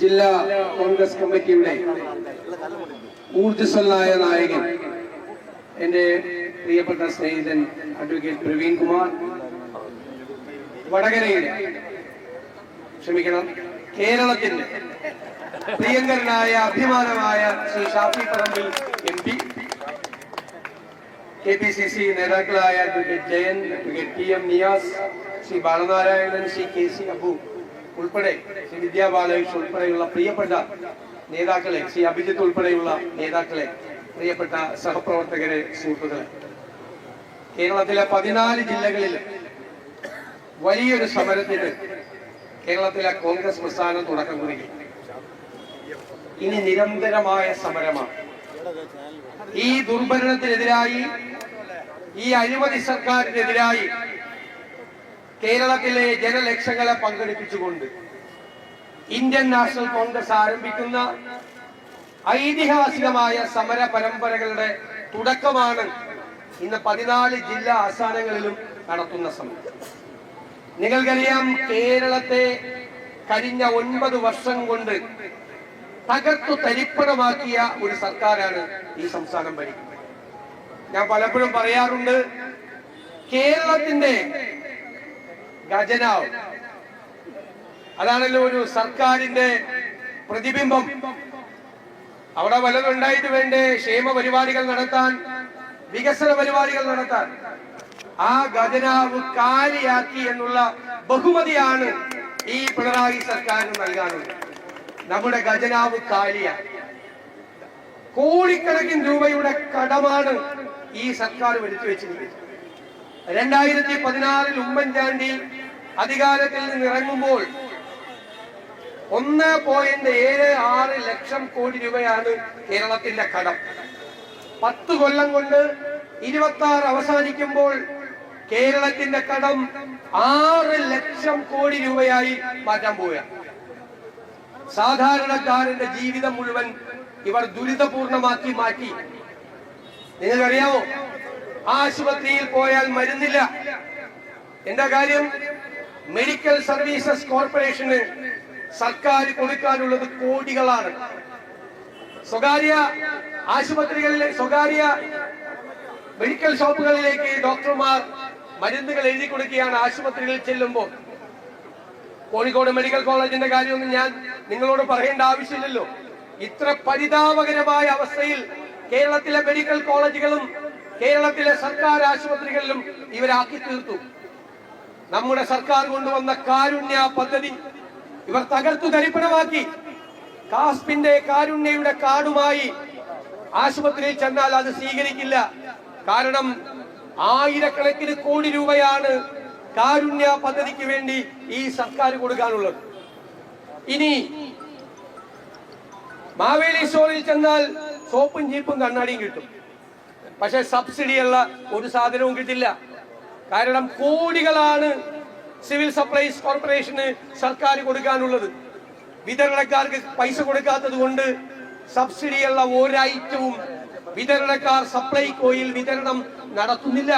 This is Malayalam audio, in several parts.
ജില്ലാ കോൺഗ്രസ് കമ്മിറ്റിയുടെ ഊർജസ്വലനായ നായകൻ എന്റെ പ്രിയപ്പെട്ട സ്നേഹിതൻ അഡ്വക്കേറ്റ് പ്രവീൺ കുമാർ. വടകരയുടെ ക്ഷമിക്കണം കേരളത്തിന്റെ പ്രിയങ്കരനായ അഭിമാനമായ Shri Shafi Parambil M P K P C C നേതാക്കളായ advocate Jayan advocate T M Niyas Shri Balanarayanan Shri K C Abu ഉൾപ്പെടെ ശ്രീ വിദ്യാ ബാലകൃഷ്ണൻ ഉൾപ്പെടെയുള്ള പ്രിയപ്പെട്ട നേതാക്കളെ ശ്രീ അഭിജിത്ത് ഉൾപ്പെടെയുള്ള നേതാക്കളെ പ്രിയപ്പെട്ട സഹപ്രവർത്തകരെ സുഹൃത്തുക്കളെ. കേരളത്തിലെ പതിനാല് ജില്ലകളിൽ വലിയൊരു സമരത്തിന് കേരളത്തിലെ കോൺഗ്രസ് പ്രസ്ഥാനം തുടക്കം കുറിക്കും ഇനി നിരന്തരമായ സമരമാണ്. ഈ ദുർഭരണത്തിനെതിരായി ഈ അഴിമതി സർക്കാരിനെതിരായി കേരളത്തിലെ ജനലക്ഷങ്ങളെ പങ്കെടുപ്പിച്ചുകൊണ്ട് ഇന്ത്യൻ നാഷണൽ കോൺഗ്രസ് ആരംഭിക്കുന്ന ഐതിഹാസികമായ സമര പരമ്പരകളുടെ തുടക്കമാണ് ഇന്ന് പതിനാല് ജില്ലാ ആസ്ഥാനങ്ങളിലും നടത്തുന്ന സമരം. നിങ്ങൾക്കറിയാം കേരളത്തെ കഴിഞ്ഞ ഒൻപത് വർഷം കൊണ്ട് തകർത്തു തരിപ്പണമാക്കിയ ഒരു സർക്കാരാണ് ഈ സംസ്ഥാനം ഭരിക്കുന്നത്. ഞാൻ പലപ്പോഴും പറയാറുണ്ട് കേരളത്തിന്റെ ഖജനാവ്. അതാണല്ലോ ഒരു സർക്കാരിന്റെ പ്രതിബിംബം. അവിടെ വലതുണ്ടായിട്ട് വേണ്ടേ ക്ഷേമ പരിപാടികൾ നടത്താൻ വികസന പരിപാടികൾ നടത്താൻ. ആ ഖജനാവ് കാലിയാക്കി എന്നുള്ള ബഹുമതിയാണ് ഈ പിണറായി സർക്കാരിന് നൽകാനുള്ളത്. നമ്മുടെ ഖജനാവ് കാലിയ കോടിക്കണക്കിന് രൂപയുടെ കടമാണ് ഈ സർക്കാർ വരുത്തി വെച്ചിരിക്കുന്നത് രണ്ടായിരത്തി പതിനാറിൽ ഉമ്മൻചാണ്ടി അധികാരത്തിൽ നിന്ന് ഇറങ്ങുമ്പോൾ ഒന്ന് പോയിന്റ് ഏഴ് ആറ് ലക്ഷം കോടി രൂപയാണ് കേരളത്തിന്റെ കടം. പത്ത് കൊല്ലം കൊണ്ട് ഇരുപത്തി ആറ് അവസാനിക്കുമ്പോൾ കേരളത്തിന്റെ കടം ആറ് ലക്ഷം കോടി രൂപയായി മാറ്റാൻ പോവുകയാണ്. സാധാരണക്കാരന്റെ ജീവിതം മുഴുവൻ ഇവർ ദുരിതപൂർണമാക്കി മാറ്റി. നിങ്ങൾക്കറിയാമോ? ആശുപത്രിയിൽ പോയാൽ മരുന്നില്ല. എന്താ കാര്യം? മെഡിക്കൽ സർവീസസ് കോർപ്പറേഷന് സർക്കാർ കൊടുക്കാനുള്ളത് കോടികളാണ്. സ്വകാര്യ ആശുപത്രികളിലെ സ്വകാര്യ മെഡിക്കൽ ഷോപ്പുകളിലേക്ക് ഡോക്ടർമാർ മരുന്നുകൾ എഴുതി കൊടുക്കുകയാണ് ആശുപത്രികളിൽ ചെല്ലുമ്പോൾ. കോഴിക്കോട് മെഡിക്കൽ കോളേജിന്റെ കാര്യമൊന്നും ഞാൻ നിങ്ങളോട് പറയേണ്ട ആവശ്യമില്ലല്ലോ. ഇത്ര പരിതാപകരമായ അവസ്ഥയിൽ കേരളത്തിലെ മെഡിക്കൽ കോളേജുകളും കേരളത്തിലെ സർക്കാർ ആശുപത്രികളിലും ഇവരാക്കി തീർത്തു. നമ്മുടെ സർക്കാർ കൊണ്ടുവന്ന കാരുണ്യ പദ്ധതി ഇവർ തകർത്തു തരിപ്പണമാക്കി. കാസ്പിന്റെ കാരുണ്യയുടെ കാർഡുമായി ആശുപത്രിയിൽ ചെന്നാൽ അത് സ്വീകരിക്കില്ല. കാരണം ആയിരക്കണക്കിന് കോടി രൂപയാണ് കാരുണ്യ പദ്ധതിക്ക് വേണ്ടി ഈ സർക്കാർ കൊടുക്കാനുള്ളത്. ഇനി മാവേലി സ്റ്റോറിൽ ചെന്നാൽ സോപ്പും ജീപ്പും കണ്ണാടിയും കിട്ടും. പക്ഷെ സബ്സിഡിയുള്ള ഒരു സാധനവും കിട്ടില്ല. കാരണം കോടികളാണ് സിവിൽ സപ്ലൈസ് കോർപ്പറേഷന് സർക്കാർ കൊടുക്കാനുള്ളത്. വിതരണക്കാർക്ക് പൈസ കൊടുക്കാത്തത് കൊണ്ട് സബ്സിഡിയുള്ള ഒരൈറ്റവും വിതരണക്കാർ സപ്ലൈകോയിൽ വിതരണം നടത്തുന്നില്ല.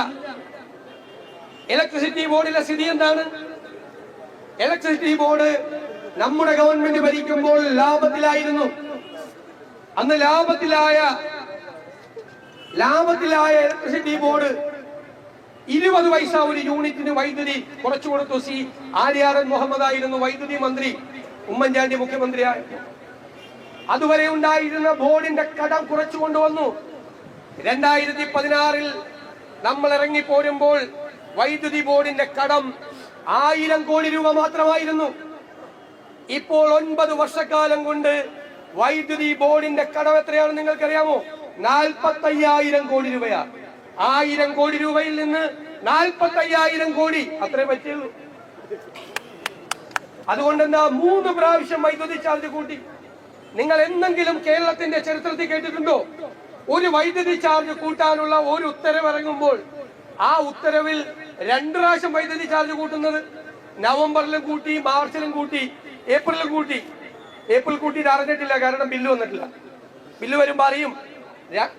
ഇലക്ട്രിസിറ്റി ബോർഡിലെ സ്ഥിതി എന്താണ്? ഇലക്ട്രിസിറ്റി ബോർഡ് നമ്മുടെ ഗവൺമെന്റ് ഭരിക്കുമ്പോൾ ലാഭത്തിലായിരുന്നു. അന്ന് ലാഭത്തിലായ ലാഭത്തിലായ ഇലക്ട്രിസിറ്റി ബോർഡ് ഇരുപത് പൈസ ഒരു യൂണിറ്റിന് വൈദ്യുതി കുറച്ചു കൊടുത്തു സി. ആര്യാറൻ മുഹമ്മദ് ആയിരുന്നു വൈദ്യുതി മന്ത്രി ഉമ്മൻചാണ്ടി മുഖ്യമന്ത്രിയായി. അതുവരെ ഉണ്ടായിരുന്ന ബോർഡിന്റെ കടം കുറച്ചു കൊണ്ടുവന്നു. രണ്ടായിരത്തി പതിനാറിൽ നമ്മൾ ഇറങ്ങി പോരുമ്പോൾ വൈദ്യുതി ബോർഡിന്റെ കടം ആയിരം കോടി രൂപ മാത്രമായിരുന്നു. ഇപ്പോൾ ഒൻപത് വർഷക്കാലം കൊണ്ട് വൈദ്യുതി ബോർഡിന്റെ കടം എത്രയാണ് നിങ്ങൾക്കറിയാമോ? നാൽപ്പത്തി അയ്യായിരം കോടി രൂപയാ ആയിരം കോടി രൂപയിൽ നിന്ന് നാൽപ്പത്തി അയ്യായിരം കോടി അത്രേ പറ്റുള്ളൂ. അതുകൊണ്ട് എന്താ മൂന്ന് പ്രാവശ്യം വൈദ്യുതി ചാർജ് കൂട്ടി. നിങ്ങൾ എന്തെങ്കിലും കേരളത്തിന്റെ ചരിത്രത്തിൽ കേട്ടിട്ടുണ്ടോ? ഒരു വൈദ്യുതി ചാർജ് കൂട്ടാനുള്ള ഒരു ഉത്തരവ് ഇറങ്ങുമ്പോൾ ആ ഉത്തരവിൽ രണ്ടു പ്രാവശ്യം വൈദ്യുതി ചാർജ് കൂട്ടുന്നത് നവംബറിലും കൂട്ടി മാർച്ചിലും കൂട്ടി ഏപ്രിലും കൂട്ടി. ഏപ്രിൽ കൂട്ടിയിട്ട് അറിഞ്ഞിട്ടില്ല കാരണം ബില്ല് വന്നിട്ടില്ല. ബില്ല് വരുമ്പോ അറിയും.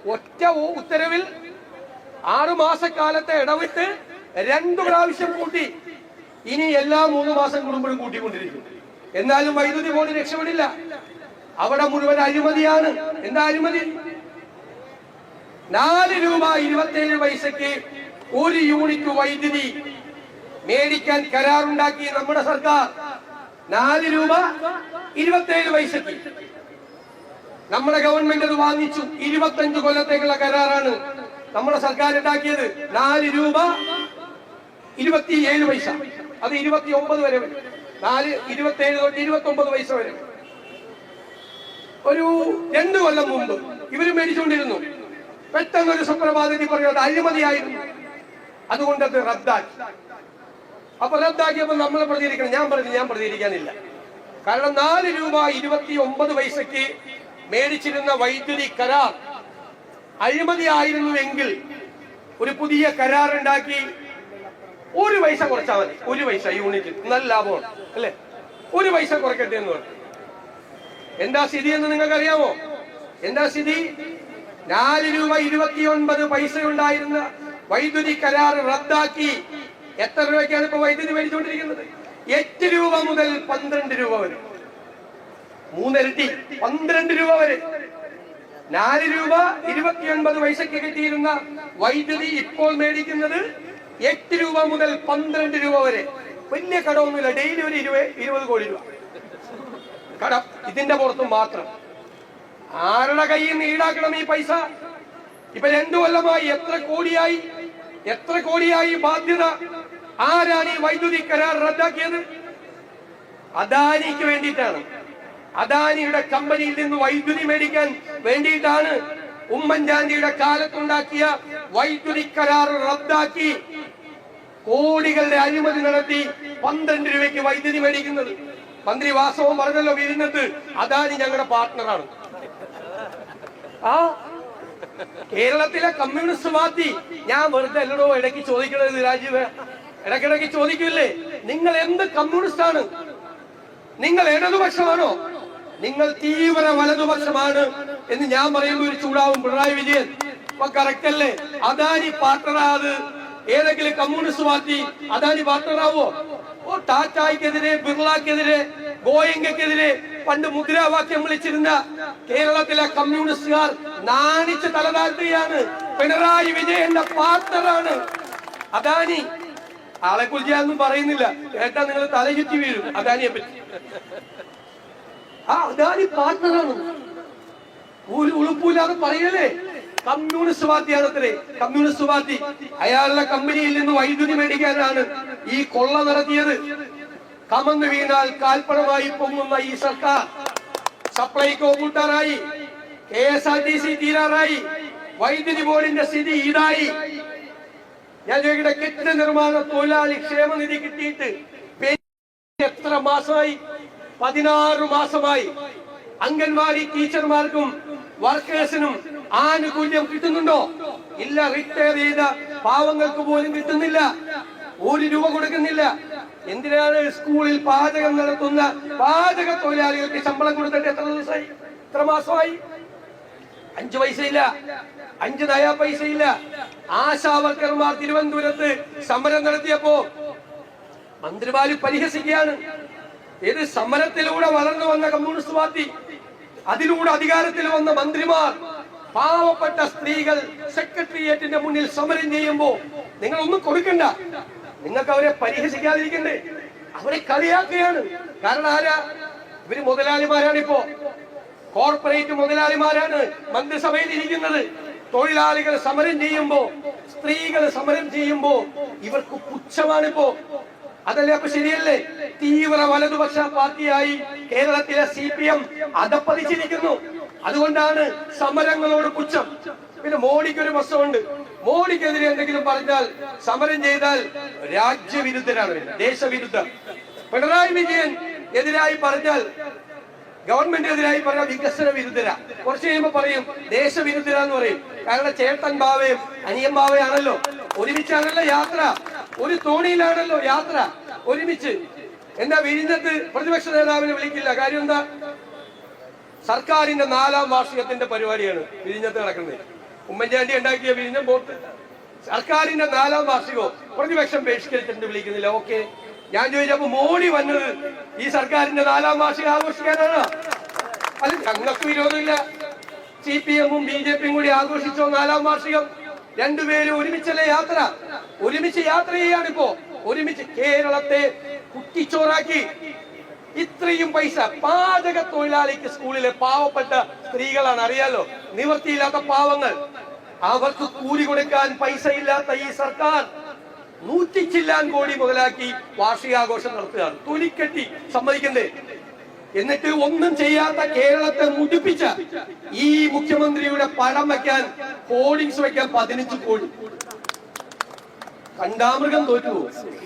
ഒറ്റ ഉത്തരവിൽ ആറു മാസക്കാലത്തെ ഇടവിട്ട് രണ്ടു പ്രാവശ്യം കൂട്ടി. ഇനി എല്ലാ മൂന്ന് മാസം കൂടുമ്പോഴും കൂട്ടിക്കൊണ്ടിരിക്കും. എന്നാലും വൈദ്യുതി ബോർഡ് രക്ഷപ്പെടില്ല. അവിടെ മുഴുവൻ അഴിമതിയാണ്. എന്താ അഴിമതി? നാല് രൂപ ഇരുപത്തിയേഴ് പൈസക്ക് ഒരു യൂണിറ്റ് വൈദ്യുതി മേടിക്കാൻ കരാറുണ്ടാക്കി നമ്മുടെ സർക്കാർ. നാല് രൂപ ഇരുപത്തിയേഴ് പൈസക്ക് നമ്മുടെ ഗവൺമെന്റ് അത് വാങ്ങിച്ചു. ഇരുപത്തഞ്ച് കൊല്ലത്തേക്കുള്ള കരാറാണ്. നമ്മുടെ സർക്കാർ ഉണ്ടാക്കിയത് നാല് രൂപ ഇരുപത്തിയേഴ് പൈസ. അത് ഇരുപത്തി ഒമ്പത് വരെ വരും. നാല് ഇരുപത്തേഴ് തൊട്ട് ഇരുപത്തി ഒമ്പത് പൈസ വരെ ഒരു രണ്ടു കൊല്ലം മുമ്പ് ഇവർ മേടിച്ചുകൊണ്ടിരുന്നു. പെട്ടെന്ന് ഒരു സുപ്രഭാതത്തിൽ പറയുന്നത് അഴിമതിയായിരുന്നു. അതുകൊണ്ട് അത് റദ്ദാക്കി. അപ്പൊ റദ്ദാക്കിയപ്പോൾ നമ്മൾ പ്രതികരിക്കണം. ഞാൻ പറഞ്ഞു ഞാൻ പ്രതികരിക്കാനില്ല. കാരണം നാല് രൂപ ഇരുപത്തി ഒമ്പത് പൈസക്ക് മേടിച്ചിരുന്ന വൈദ്യുതി കരാർ അഴിമതിയായിരുന്നുവെങ്കിൽ ഒരു പുതിയ കരാർ ഉണ്ടാക്കി ഒരു പൈസ കുറച്ചാൽ മതി. ഒരു പൈസ യൂണിറ്റ് നല്ല ലാഭമാണ് അല്ലെ? ഒരു പൈസ കുറയ്ക്കട്ടെ എന്ന് പറഞ്ഞു. എന്താ സ്ഥിതി എന്ന് നിങ്ങൾക്ക് അറിയാമോ എന്താ സ്ഥിതി? നാല് രൂപ ഇരുപത്തിയൊൻപത് പൈസ ഉണ്ടായിരുന്ന വൈദ്യുതി കരാർ റദ്ദാക്കി എത്ര രൂപയ്ക്കാണ് ഇപ്പൊ വൈദ്യുതി മേടിച്ചുകൊണ്ടിരിക്കുന്നത്? എട്ട് രൂപ മുതൽ പന്ത്രണ്ട് രൂപ വരെ. മൂന്നിരട്ടി പന്ത്രണ്ട് രൂപ വരെ. നാല് രൂപ ഇരുപത്തിയൊൻപത് പൈസക്ക് കിട്ടിയിരുന്ന വൈദ്യുതി ഇപ്പോൾ മേടിക്കുന്നത് എട്ട് രൂപ മുതൽ പന്ത്രണ്ട് രൂപ വരെ. വലിയ കടമൊന്നുമില്ല. ഡെയിലി ഒരു ഇരുപത് ഇരുപത് കോടി രൂപ. കടം ഇതിന്റെ പുറത്തും മാത്രം. ആരുടെ കയ്യിൽ നിന്ന് ഈടാക്കണം ഈ പൈസ? ഇപ്പൊ രണ്ടു കൊല്ലമായി എത്ര കോടിയായി? എത്ര കോടിയായി ബാധ്യത? ആരാണ് ഈ വൈദ്യുതി കരാർ റദ്ദാക്കിയത്? അദാനിക്ക് വേണ്ടിയിട്ടാണ്. അദാനിയുടെ കമ്പനിയിൽ നിന്ന് വൈദ്യുതി മേടിക്കാൻ വേണ്ടിയിട്ടാണ് ഉമ്മൻചാണ്ടിയുടെ കാലത്തുണ്ടാക്കിയ വൈദ്യുതി കരാർ റദ്ദാക്കി കോടികളുടെ അഴിമതി നടത്തി പന്ത്രണ്ട് രൂപയ്ക്ക് വൈദ്യുതി മേടിക്കുന്നത്. മന്ത്രി വാസവും പറഞ്ഞല്ലോ വിരുന്നത് അദാനി ഞങ്ങളുടെ പാർട്ട്ണറാണ് ആ കേരളത്തിലെ കമ്മ്യൂണിസ്റ്റ് പാർട്ടി ഞാൻ വെറുതെ എല്ലടോ ഇടയ്ക്ക് ചോദിക്കണത് രാജീവ് ഇടയ്ക്കിടയ്ക്ക് ചോദിക്കില്ലേ? നിങ്ങൾ എന്ത് കമ്മ്യൂണിസ്റ്റ് ആണ് നിങ്ങൾ ഇടതുപക്ഷമാണോ? നിങ്ങൾ തീവ്ര വലതുപക്ഷമാണ് എന്ന് ഞാൻ പറയുമ്പോൾ ഒരു ചൂടാവും പിണറായി വിജയൻ. അപ്പൊ കറക്റ്റ് അല്ലേ? അദാനി പാർട്ടറാത് ഏതെങ്കിലും കമ്മ്യൂണിസ്റ്റ് പാർട്ടി അദാനി പാർട്ടറാവോ ഓ ടാറ്റായ്ക്കെതിരെ ബിർളക്കെതിരെ ഗോയങ്കക്കെതിരെ പണ്ട് മുദ്രാവാക്യം വിളിച്ചിരുന്ന കേരളത്തിലെ കമ്മ്യൂണിസ്റ്റുകാർ നാണിച്ച് തലതാഴ്ത്തുകയാണ്. പിണറായി വിജയന്റെ പാർട്ടറാണ് അദാനി ആളെ കുറിച്ച് ഞാനൊന്നും പറയുന്നില്ല. കേട്ടാ നിങ്ങൾ തലചുറ്റി വീഴും. അദാനിയെ പറ്റി. ആ അദാനി പാർട്ണറാണ്. ഒരു ഉളുപ്പില്ലാതെ പറയല്ലേ? കമ്മ്യൂണിസ്റ്റ് പാർട്ടിയാണ് അത്രേ കമ്മ്യൂണിസ്റ്റ് പാർട്ടി. അയാളുടെ കമ്പനിയിൽ നിന്ന് വൈദ്യുതി മേടിക്കാനാണ് ഈ കൊള്ള നടത്തിയത്. കമന്ന് വീണാൽ കാൽപ്പണമായി പൊങ്ങുന്ന ഈ സർക്കാർ Supplyco കൂട്ടാറായി. K S R T C തീരാറായി. വൈദ്യുതി ബോർഡിന്റെ സ്ഥിതി ഇതായി ഞാൻ ചോദിക്കട്ടെ കെട്ടിട നിർമ്മാണ തൊഴിലാളി ക്ഷേമനിധി കിട്ടിയിട്ട് എത്ര മാസമായി പതിനാറ് മാസമായി അംഗൻവാടി ടീച്ചർമാർക്കും വർക്കേഴ്സിനും ആനുകൂല്യം കിട്ടുന്നുണ്ടോ? ഇല്ല റിട്ടയർ ചെയ്ത പാവങ്ങൾക്ക് പോലും കിട്ടുന്നില്ല. ഒരു രൂപ കൊടുക്കുന്നില്ല. എന്തിനാണ് സ്കൂളിൽ പാചകം നടത്തുന്ന പാചക തൊഴിലാളികൾക്ക് ശമ്പളം കൊടുത്തിട്ട് എത്ര ദിവസമായി? എത്ര മാസമായി? അഞ്ചു പൈസയില്ല. അഞ്ച് നയാ പൈസയില്ല. ആശാവർക്കർമാർ തിരുവനന്തപുരത്ത് സമരം നടത്തിയപ്പോ മന്ത്രിമാര് പരിഹസിക്കുകയാണ്. ഏത് സമരത്തിലൂടെ വളർന്നു വന്ന കമ്മ്യൂണിസ്റ്റ് പാർട്ടി അതിലൂടെ അധികാരത്തിൽ വന്ന മന്ത്രിമാർ പാവപ്പെട്ട സ്ത്രീകൾ സെക്രട്ടേറിയറ്റിന്റെ മുന്നിൽ സമരം ചെയ്യുമ്പോ നിങ്ങൾ ഒന്നും കൊടുക്കണ്ട. നിങ്ങൾക്ക് അവരെ പരിഹസിക്കാതിരിക്കണ്ടേ. അവരെ കളിയാക്കുകയാണ്. കാരണം ആരാ? ഇവർ മുതലാളിമാരാണ് ഇപ്പോ. കോർപ്പറേറ്റ് മുതലാളിമാരാണ് മന്ത്രിസഭയിൽ ഇരിക്കുന്നത്. തൊഴിലാളികൾ സമരം ചെയ്യുമ്പോ സ്ത്രീകൾ സമരം ചെയ്യുമ്പോ ഇവർക്ക് പുച്ഛമാണിപ്പോ. അതല്ലേ അപ്പൊ ശരിയല്ലേ? തീവ്ര വലതുപക്ഷ പാർട്ടിയായി കേരളത്തിലെ സി പി എം അതപ്പതിച്ചിരിക്കുന്നു അതുകൊണ്ടാണ് സമരങ്ങളോട് പുച്ഛം. പിന്നെ മോഡിക്ക് ഒരു പ്രശ്നമുണ്ട്. മോഡിക്കെതിരെ എന്തെങ്കിലും പറഞ്ഞാൽ സമരം ചെയ്താൽ രാജ്യവിരുദ്ധരാണ് ദേശവിരുദ്ധ. പിണറായി വിജയൻ എതിരായി പറഞ്ഞാൽ ഗവൺമെന്റിനെതിരായി പറഞ്ഞാൽ വികസന വിരുദ്ധര കുറച്ച് കഴിയുമ്പോ പറയും ദേശവിരുദ്ധര എന്ന് പറയും. കാരണം ചേട്ടൻ ബാവയും അനിയൻ ബാവയാണല്ലോ. ഒരുമിച്ചാണല്ലോ യാത്ര. ഒരു തോണിയിലാണല്ലോ യാത്ര. ഒരുമിച്ച്. എന്താ വിരിഞ്ഞത്ത് പ്രതിപക്ഷ നേതാവിനെ വിളിക്കില്ല? കാര്യം എന്താ? സർക്കാരിന്റെ നാലാം വാർഷികത്തിന്റെ പരിപാടിയാണ് വിരിഞ്ഞത്ത് നടക്കുന്നത്. ഉമ്മൻചാണ്ടി ഉണ്ടാക്കിയ വിരിഞ്ഞം ബോട്ട് സർക്കാരിന്റെ നാലാം വാർഷികവും പ്രതിപക്ഷം ബഹിഷ്കരിച്ചിട്ട് വിളിക്കുന്നില്ല. ഓക്കെ. ഞാൻ ചോദിച്ചപ്പോ മോഡി വന്നത് ഈ സർക്കാരിന്റെ നാലാം വാർഷികം ആഘോഷിക്കാനാണ്? അത് ഞങ്ങൾക്ക് വിരോധമില്ല. സി പി എമ്മും ബി ജെ പിയും കൂടി ആഘോഷിച്ചോ നാലാം വാർഷികം? രണ്ടുപേരും ഒരുമിച്ചല്ലേ യാത്ര? ഒരുമിച്ച് യാത്ര ചെയ്യാണിപ്പോ. ഒരുമിച്ച് കേരളത്തെ കുട്ടിച്ചോറാക്കി. ഇത്രയും പൈസ പാചക തൊഴിലാളിക്ക് സ്കൂളിലെ പാവപ്പെട്ട സ്ത്രീകളാണ്. അറിയാലോ നിവൃത്തിയില്ലാത്ത പാവങ്ങൾ. അവർക്ക് കൂലി കൊടുക്കാൻ പൈസ ഇല്ലാത്ത ഈ സർക്കാർ നൂറ്റി ചില്ലാൻ കോടി മുതലാക്കി വാർഷികാഘോഷം നടത്തുകയാണ്. തൊലിക്കെട്ടി സമ്മതിക്കണ്ടേ? എന്നിട്ട് ഒന്നും ചെയ്യാത്ത കേരളത്തെ മുടിപ്പിച്ച ഈ മുഖ്യമന്ത്രിയുടെ പടം വെക്കാൻ ഹോർഡിങ്സ് വെക്കാൻ പതിനഞ്ച് കോടി. കണ്ടാമൃഗം തോറ്റു.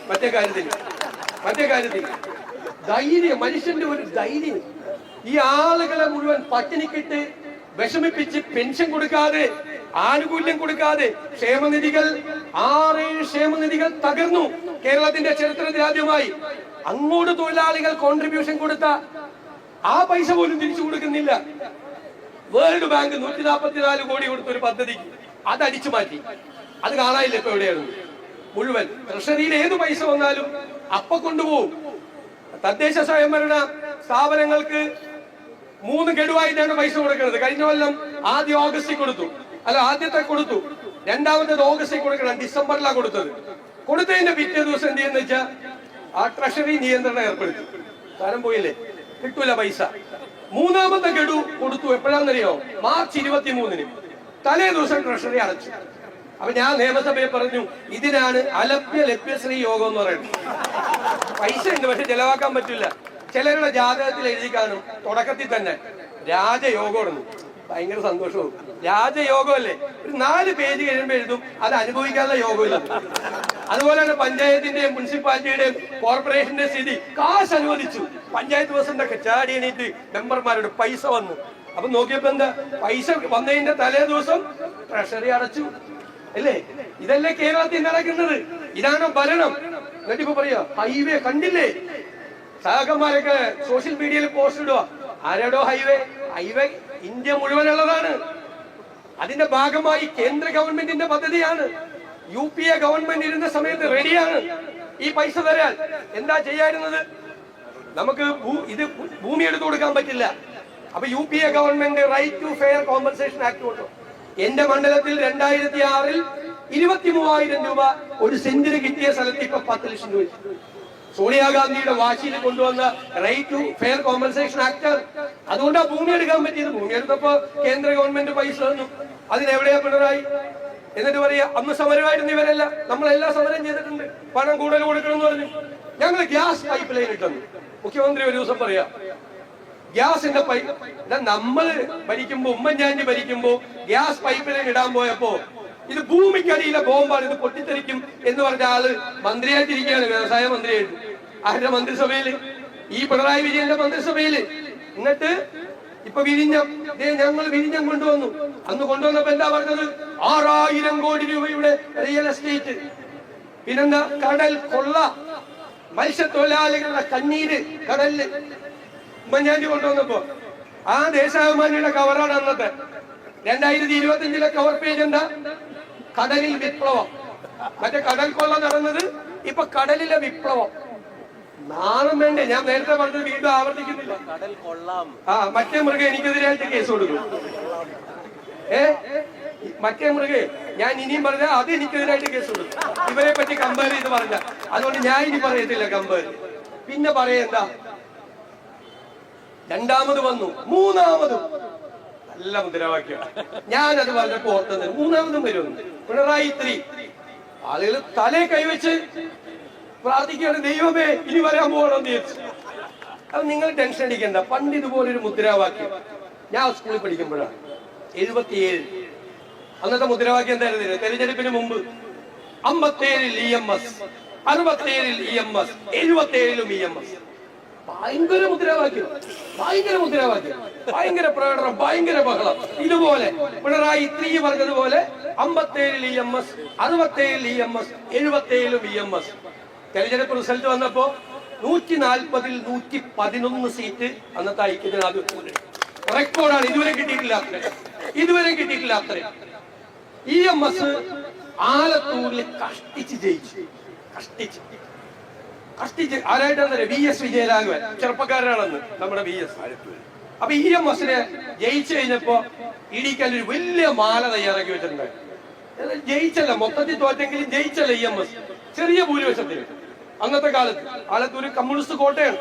മറ്റേ കാര്യത്തിൽ മറ്റേ കാര്യത്തിൽ. ധൈര്യം മനുഷ്യന്റെ ഒരു ധൈര്യം. ഈ ആളുകളെ മുഴുവൻ പട്ടിണിക്കിട്ട് വിഷമിപ്പിച്ച് പെൻഷൻ കൊടുക്കാതെ ആനുകൂല്യം കൊടുക്കാതെ ക്ഷേമനിധികൾ ആറേഴ് ക്ഷേമനിധികൾ തകർന്നു കേരളത്തിന്റെ ചരിത്രത്തിൽ ആദ്യമായി. അങ്ങോട്ട് തൊഴിലാളികൾ കോൺട്രിബ്യൂഷൻ കൊടുത്ത ആ പൈസ പോലും തിരിച്ചു കൊടുക്കുന്നില്ല. വേൾഡ് ബാങ്ക് നൂറ്റി നാൽപ്പത്തിനാല് കോടി കൊടുത്ത ഒരു പദ്ധതിക്ക് അത് അടിച്ചു മാറ്റി. അത് കാണാനില്ല ഇപ്പൊ എവിടെയായിരുന്നു മുഴുവൻ. ട്രഷറിയിൽ ഏത് പൈസ വന്നാലും അപ്പൊ കൊണ്ടുപോകും. തദ്ദേശ സ്വയംഭരണ സ്ഥാപനങ്ങൾക്ക് മൂന്ന് ഗഡുവായിട്ടാണ് പൈസ കൊടുക്കുന്നത്. കഴിഞ്ഞ കൊല്ലം ആദ്യം ഓഗസ്റ്റിൽ കൊടുത്തു. അല്ല ആദ്യത്തെ കൊടുത്തു. രണ്ടാമത്തേത് ഓഗസ്റ്റിൽ കൊടുക്കണം. ഡിസംബറിലാണ് കൊടുത്തത്. കൊടുത്തതിന്റെ പിറ്റേ ദിവസം എന്ത് ചെയ്യുന്ന വെച്ചാൽ ആ ട്രഷറി നിയന്ത്രണം ഏർപ്പെടുത്തി. തരം പോയില്ലേ? കിട്ടൂല പൈസ. മൂന്നാമത്തെ ഗഡു കൊടുത്തു. എപ്പോഴാണെന്നറിയോ? മാർച്ച് ഇരുപത്തി മൂന്നിന് തലേ ദിവസം ട്രഷറി അടച്ചു. അപ്പൊ ഞാൻ നിയമസഭയിൽ പറഞ്ഞു ഇതിനാണ് അലഭ്യ ലഭ്യശ്രീ യോഗം എന്ന് പറയുന്നത്. പൈസ ഉണ്ട് പക്ഷെ ചെലവാക്കാൻ പറ്റില്ല. ചിലരുടെ ജാതകത്തിൽ എഴുതി കാണും. തുടക്കത്തിൽ തന്നെ രാജയോഗമാണ് ഭയങ്കര സന്തോഷവും. രാജയോഗമല്ലേ? ഒരു നാല് പേജ് കഴിയുമ്പോൾ എഴുതും. അത് അനുഭവിക്കാനുള്ള യോഗമില്ല. അതുപോലെ തന്നെ പഞ്ചായത്തിന്റെയും മുനിസിപ്പാലിറ്റിയുടെയും കോർപ്പറേഷന്റെ സ്ഥിതി. കാശ് അനുവദിച്ചു. പഞ്ചായത്ത് പ്രസിഡന്റൊക്കെ ചാടി എണീറ്റ് മെമ്പർമാരുടെ പൈസ വന്നു. അപ്പൊ നോക്കിയപ്പോ എന്താ? പൈസ വന്നതിന്റെ തലേ ദിവസം ട്രഷറി അടച്ചു. അല്ലേ? ഇതല്ലേ കേരളത്തിൽ നടക്കുന്നത്? ഇതാണ് ഭരണം? എന്നിട്ട് ഇപ്പൊ പറയാ ഹൈവേ കണ്ടില്ലേ? സഹകന്മാരൊക്കെ സോഷ്യൽ മീഡിയയിൽ പോസ്റ്റ് ഇടുക ആരാടോ ഹൈവേ ഹൈവേ ഇന്ത്യ മുഴുവനുള്ളതാണ്. അതിന്റെ ഭാഗമായി കേന്ദ്ര ഗവൺമെന്റിന്റെ പദ്ധതിയാണ്. യു പി എ ഗവൺമെന്റ് ഇരുന്ന സമയത്ത് റെഡിയാണ് ഈ പൈസ തരാൻ. എന്താ ചെയ്യായിരുന്നത്? നമുക്ക് ഇത് ഭൂമി എടുത്തു കൊടുക്കാൻ പറ്റില്ല. അപ്പൊ U P A government right to fair compensation act കൊണ്ടു. എന്റെ മണ്ഡലത്തിൽ രണ്ടായിരത്തി ആറിൽ ഇരുപത്തി മൂവായിരം രൂപ ഒരു സെന്റിന് കിട്ടിയ സ്ഥലത്ത് ഇപ്പൊ പത്ത് ലക്ഷം രൂപ. സോണിയാഗാന്ധിയുടെ വാശിയിൽ കൊണ്ടുവന്ന right to fair compensation act അതുകൊണ്ടാണ് ഭൂമി എടുക്കാൻ പറ്റിയത്. ഭൂമി എടുത്തപ്പോ കേന്ദ്ര ഗവൺമെന്റ് പൈസ തന്നു. അതിനെവിടെയാ പിണറായി? എന്നിട്ട് പറയാ അന്ന് സമരമായിരുന്നു ഇവരല്ല. നമ്മളെല്ലാം സമരം ചെയ്തിട്ടുണ്ട്. പണം കൂടുതൽ കൊടുക്കണം എന്ന് പറഞ്ഞു. ഞങ്ങൾ ഗ്യാസ് പൈപ്പ് ലൈൻ ഇട്ടു മുഖ്യമന്ത്രി ഒരു ദിവസം പറയാ ഗ്യാസിന്റെ പൈപ്പ് നമ്മൾ ഭരിക്കുമ്പോ ഉമ്മൻചാണ്ടി ഭരിക്കുമ്പോ ഗ്യാസ് പൈപ്പ് ലൈൻ ഇടാൻ പോയപ്പോ ഇത് ഭൂമിക്കടിയിലെ ബോംബാണ് ഇത് പൊട്ടിത്തെറിക്കും എന്ന് പറഞ്ഞ ആൾ മന്ത്രിയായിട്ടിരിക്കുകയാണ് വ്യവസായ മന്ത്രിയായിട്ട്. ആരുടെ മന്ത്രിസഭയിൽ? ഈ പിണറായി വിജയന്റെ മന്ത്രിസഭയിൽ. എന്നിട്ട് ഇപ്പൊ വിരിഞ്ഞം ഞങ്ങൾ വിരിഞ്ഞം കൊണ്ടുവന്നു. അന്ന് കൊണ്ടുവന്നപ്പോ എന്താ പറഞ്ഞത്? ആറായിരം കോടി രൂപയുടെ റിയൽ എസ്റ്റേറ്റ് പിന്നെന്താ? കടൽ കൊള്ള മത്സ്യത്തൊഴിലാളികളുടെ കണ്ണീര് കടലിൽ. ഉമ്മൻചാണ്ടി കൊണ്ടുവന്നപ്പോ ആ ദേശാഭിമാനിയുടെ കവറാണ് അന്നത്തെ. രണ്ടായിരത്തി ഇരുപത്തിയഞ്ചിലെ കവർ പേജ് എന്താ? കടലിൽ വിപ്ലവം. മറ്റേ കടൽ കൊള്ള നടന്നത് ഇപ്പൊ കടലിലെ വിപ്ലവം. നാണം വേണ്ടേ? ഞാൻ നേരത്തെ പറഞ്ഞത് വീണ്ടും ആവർത്തിക്കുന്നില്ല. കടൽ കൊള്ളാം. ആ മറ്റേ മൃഗം എനിക്കെതിരായിട്ട് കേസ് കൊടുക്കും. ഏ? മറ്റേ മൃഗേ ഞാൻ ഇനിയും പറഞ്ഞ അത് എനിക്കെതിരായിട്ട് കേസ് കൊടുത്തു ഇവരെ പറ്റി കമ്പയർ ചെയ്ത് പറഞ്ഞ. അതുകൊണ്ട് ഞാൻ ഇനി പറയത്തില്ല കമ്പയർ. പിന്നെ പറയെന്താ രണ്ടാമത് വന്നു. മൂന്നാമതും. നല്ല മുദ്രാവാക്യം. ഞാനത് പറഞ്ഞപ്പോ ഓർത്തത് മൂന്നാമതും വരുമെന്ന് പിണറായി ത്രീ ആളുകൾ തലേ കൈവച്ച് പ്രാർത്ഥിക്കുകയാണ്. ദൈവമേ ഇനി വരാൻ പോകണം വിചാരിച്ചു. അപ്പൊ നിങ്ങൾ ടെൻഷൻ അടിക്കണ്ട. പണ്ട് ഇതുപോലൊരു മുദ്രാവാക്യം ഞാൻ സ്കൂളിൽ പഠിക്കുമ്പോഴാണ്. എഴുപത്തിയേഴ് അന്നത്തെ മുദ്രാവാക്യം എന്തായിരുന്നു തെരഞ്ഞെടുപ്പിന് മുമ്പ് അമ്പത്തേഴിൽ ഇ എം എസ് അറുപത്തേഴിൽ ഇ എം എസ് എഴുപത്തേഴിലും ഇ എം എസ് ഭയങ്കര മുദ്രാവാക്യം ഭയങ്കര മുദ്രാവാക്യം. ഭയങ്കര പ്രകടനം ഭയങ്കര ബഹളം. ഇതുപോലെ പിണറായി ത്രീ പറഞ്ഞതുപോലെ അമ്പത്തേഴിൽ ഇ എം എസ് അറുപത്തേഴിൽ ഇ എം എസ് എഴുപത്തേഴിലും ഇ എം എസ് തെരഞ്ഞെടുപ്പ് റിസൾട്ട് വന്നപ്പോ നൂറ്റി നാൽപ്പതിൽ നൂറ്റി പതിനൊന്ന് സീറ്റ് അന്നത്തെ ഐക്യജനാധിപത്യം റെക്കോർഡാണ് ഇതുവരെ കിട്ടിയിട്ടില്ല അത്ര. ഇതുവരെ കിട്ടിയിട്ടില്ല അത്ര. ഇ എം എസ് ആലത്തൂരിൽ കഷ്ടിച്ച് ജയിച്ചു. കഷ്ടിച്ച്. കഷ്ടിച്ച്. ആരായിട്ടാണ് വി എസ് വിജയരാഘവൻ. ചെറുപ്പക്കാരനാണെന്ന് നമ്മുടെ വി എസ്. അപ്പൊ ഇ എം എസിനെ ജയിച്ചു കഴിഞ്ഞപ്പോ ഇടിക്കാൻ ഒരു വലിയ മാല തയ്യാറാക്കി വെച്ചിട്ടുണ്ട്. ജയിച്ചല്ല. മൊത്തത്തിൽ തോറ്റെങ്കിലും ജയിച്ചല്ല ഇ എം എസ്. ചെറിയ ഭൂരിപക്ഷത്തിൽ അന്നത്തെ കാലത്ത് ആലത്തൂര് കമ്മ്യൂണിസ്റ്റ് കോട്ടയാണ്.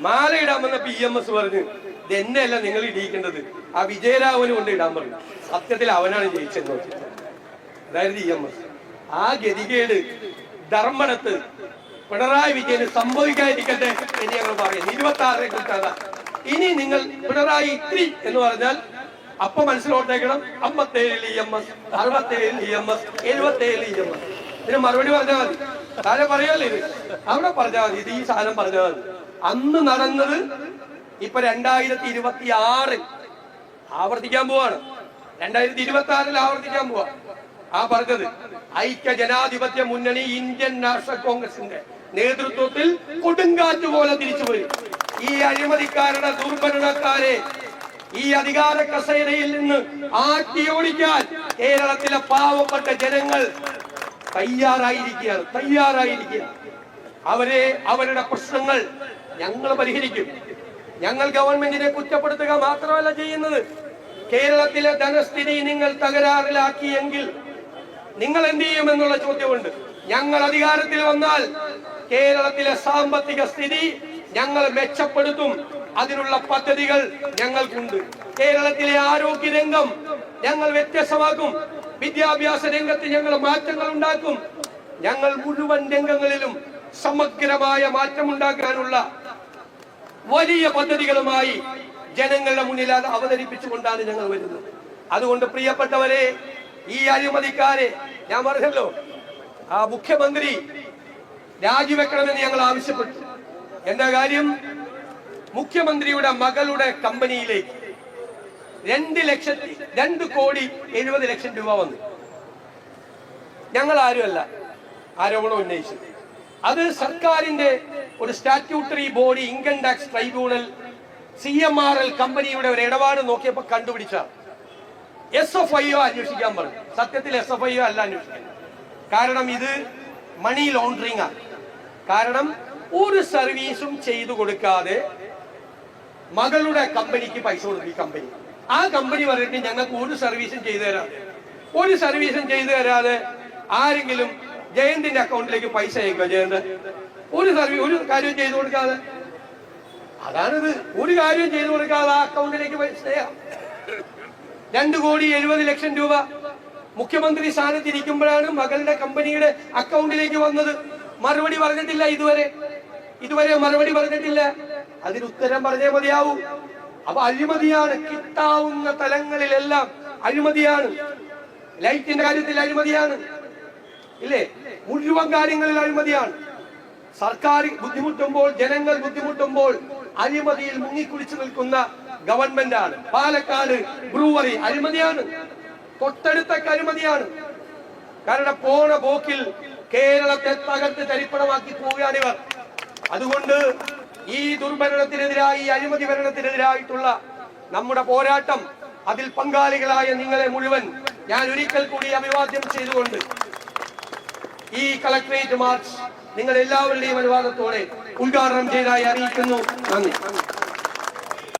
മാല ഇടാൻ വന്നപ്പോ ഇ എം എസ് പറഞ്ഞു. ഇത് എന്നെയല്ല നിങ്ങൾ ഇടിയിക്കേണ്ടത്. ആ വിജയരാഘവന് കൊണ്ട് ഇടാൻ പറഞ്ഞു. സത്യത്തിൽ അവനാണ് ജയിച്ചെന്ന് അതായത് ഇ എം എസ്. ആ ഗതികേട് ധർമ്മടത്ത് പിണറായി വിജയന് സംഭവിക്കാതിരിക്കട്ടെ എന്ന് ഞങ്ങൾ പറയുന്നു. ഇരുപത്തി ആറിനെ കുറിച്ചാണ്. ഇനി നിങ്ങൾ പിണറായി ഇത്തിരി എന്ന് പറഞ്ഞാൽ അപ്പൊ മനസ്സിലോട്ടേക്കണം. അമ്പത്തേഴിൽ ഇ എം എസ് അറുപത്തേഴിൽ ഇ എം എസ് എഴുപത്തേഴിൽ ഇ എം എസ്. ഇതിന് മറുപടി പറഞ്ഞാൽ മതി. താരം പറയാല്ലേ ഇത്? അവിടെ പറഞ്ഞാൽ മതി. ഇത് ഈ സാധനം പറഞ്ഞാൽ മതി. അന്ന് നടന്നത് ഇപ്പൊ രണ്ടായിരത്തി ഇരുപത്തി ആറിൽ ആവർത്തിക്കാൻ പോവാണ്. രണ്ടായിരത്തി ഇരുപത്തി ആറിൽ ആവർത്തിക്കാൻ പോവാ. ആ പറഞ്ഞത് ഐക്യ ജനാധിപത്യ മുന്നണി ഇന്ത്യൻ നാഷണൽ കോൺഗ്രസിന്റെ നേതൃത്വത്തിൽ കൊടുങ്കാറ്റ് പോലെ തിരിച്ചു വരും. ഈ അഴിമതിക്കാരുടെ ദുർഭരണക്കാരെ ഈ അധികാര കസേരയിൽ നിന്ന് ആട്ടിയോടിക്കാൻ കേരളത്തിലെ പാവപ്പെട്ട ജനങ്ങൾ തയ്യാറായിരിക്കുകയാണ്. തയ്യാറായിരിക്കുക അവരെ അവരുടെ പ്രശ്നങ്ങൾ ഞങ്ങൾ പരിഹരിക്കും. ഞങ്ങൾ ഗവൺമെന്റിനെ കുറ്റപ്പെടുത്തുക മാത്രമല്ല ചെയ്യുന്നത്. കേരളത്തിലെ ധനസ്ഥിതി നിങ്ങൾ തകരാറിലാക്കിയെങ്കിൽ നിങ്ങൾ എന്ത് ചെയ്യുമെന്നുള്ള ചോദ്യമുണ്ട്. ഞങ്ങൾ അധികാരത്തിൽ വന്നാൽ കേരളത്തിലെ സാമ്പത്തിക സ്ഥിതി ഞങ്ങൾ മെച്ചപ്പെടുത്തും. അതിനുള്ള പദ്ധതികൾ ഞങ്ങൾക്കുണ്ട്. കേരളത്തിലെ ആരോഗ്യ രംഗം ഞങ്ങൾ വ്യത്യസ്തമാക്കും. വിദ്യാഭ്യാസ രംഗത്ത് ഞങ്ങൾ മാറ്റങ്ങൾ ഉണ്ടാക്കും. ഞങ്ങൾ മുഴുവൻ രംഗങ്ങളിലും സമഗ്രമായ മാറ്റമുണ്ടാക്കാനുള്ള വലിയ പദ്ധതികളുമായി ജനങ്ങളുടെ മുന്നിൽ അത് അവതരിപ്പിച്ചുകൊണ്ടാണ് ഞങ്ങൾ വരുന്നത്. അതുകൊണ്ട് പ്രിയപ്പെട്ടവരെ ഈ അഴിമതിക്കാരെ ഞാൻ പറഞ്ഞല്ലോ ആ മുഖ്യമന്ത്രി രാജിവെക്കണമെന്ന് ഞങ്ങൾ ആവശ്യപ്പെട്ടു. എന്താ കാര്യം? മുഖ്യമന്ത്രിയുടെ മകളുടെ കമ്പനിയിലേക്ക് രണ്ട് ലക്ഷത്തി രണ്ട് കോടി എഴുപത് ലക്ഷം രൂപ വന്നു. ഞങ്ങൾ ആരുമല്ല ആരോപണം ഉന്നയിച്ചു അത് സർക്കാരിന്റെ ഒരു statutory body income tax tribunal C M R L കമ്പനിയുടെ ഒരു ഇടപാട് നോക്കിയപ്പോൾ കണ്ടുപിടിച്ച എസ് എഫ് ഐ ഒ അന്വേഷിക്കാൻ പറഞ്ഞു. സത്യത്തിൽ എസ് എഫ് ഐ ഒ അല്ല അന്വേഷിക്കാൻ കാരണം ഇത് മണി ലോണ്ടറിംഗ് ആണ്. കാരണം ഒരു സർവീസും ചെയ്തു കൊടുക്കാതെ മകളുടെ കമ്പനിക്ക് പൈസ കൊടുക്കും ഈ കമ്പനി ആ കമ്പനി പറഞ്ഞിട്ട് ഞങ്ങൾക്ക് ഒരു സർവീസും ചെയ്തു തരാം. ഒരു സർവീസും ചെയ്തു തരാതെ ആരെങ്കിലും ജയന്തിന്റെ അക്കൗണ്ടിലേക്ക് പൈസ അയക്കുക ജയന്ത്. ഒരു സർവീസ് ഒരു കാര്യം ചെയ്തു കൊടുക്കാതെ. അതാണിത്. ഒരു കാര്യം ചെയ്തു കൊടുക്കാതെ ആ അക്കൗണ്ടിലേക്ക് പൈസ രണ്ടു കോടി എഴുപത് ലക്ഷം രൂപ മുഖ്യമന്ത്രി സ്ഥാനത്ത് ഇരിക്കുമ്പോഴാണ് മകളുടെ കമ്പനിയുടെ അക്കൗണ്ടിലേക്ക് വന്നത്. മറുപടി പറഞ്ഞിട്ടില്ല ഇതുവരെ. ഇതുവരെ മറുപടി പറഞ്ഞിട്ടില്ല. അതിന് ഉത്തരം പറഞ്ഞേ മതിയാവൂ. അപ്പൊ അഴിമതിയാണ്. കിട്ടാവുന്ന തലങ്ങളിലെല്ലാം അഴിമതിയാണ്. ലൈറ്റിന്റെ കാര്യത്തിൽ അഴിമതിയാണ്. ഇല്ലേ? മുഴുവൻ കാര്യങ്ങളിൽ അഴിമതിയാണ്. സർക്കാർ ബുദ്ധിമുട്ടുമ്പോൾ ജനങ്ങൾ ബുദ്ധിമുട്ടുമ്പോൾ അഴിമതിയിൽ മുങ്ങിക്കുളിച്ചു നിൽക്കുന്ന ഗവൺമെന്റ് ആണ് പാലക്കാട് ബ്രൂവറി അഴിമതിയാണ്. തൊട്ടടുത്ത അഴിമതിയാണ്. കാരണം പോണ പോക്കിൽ കേരളത്തെ തകർത്ത് തരിപ്പണമാക്കി പോവുകയാണ് ഇവർ. അതുകൊണ്ട് ഈ ദുർഭരണത്തിനെതിരായി അഴിമതി ഭരണത്തിനെതിരായിട്ടുള്ള നമ്മുടെ പോരാട്ടം അതിൽ പങ്കാളികളായ നിങ്ങളെ മുഴുവൻ ഞാൻ ഒരിക്കൽ കൂടി അഭിവാദ്യം ചെയ്തുകൊണ്ട് ഈ കളക്ടറേറ്റ് മാർച്ച് നിങ്ങൾ എല്ലാവരുടെയും അനുവാദത്തോടെ ഉദ്ഘാടനം ചെയ്തതായി അറിയിക്കുന്നു. നന്ദി.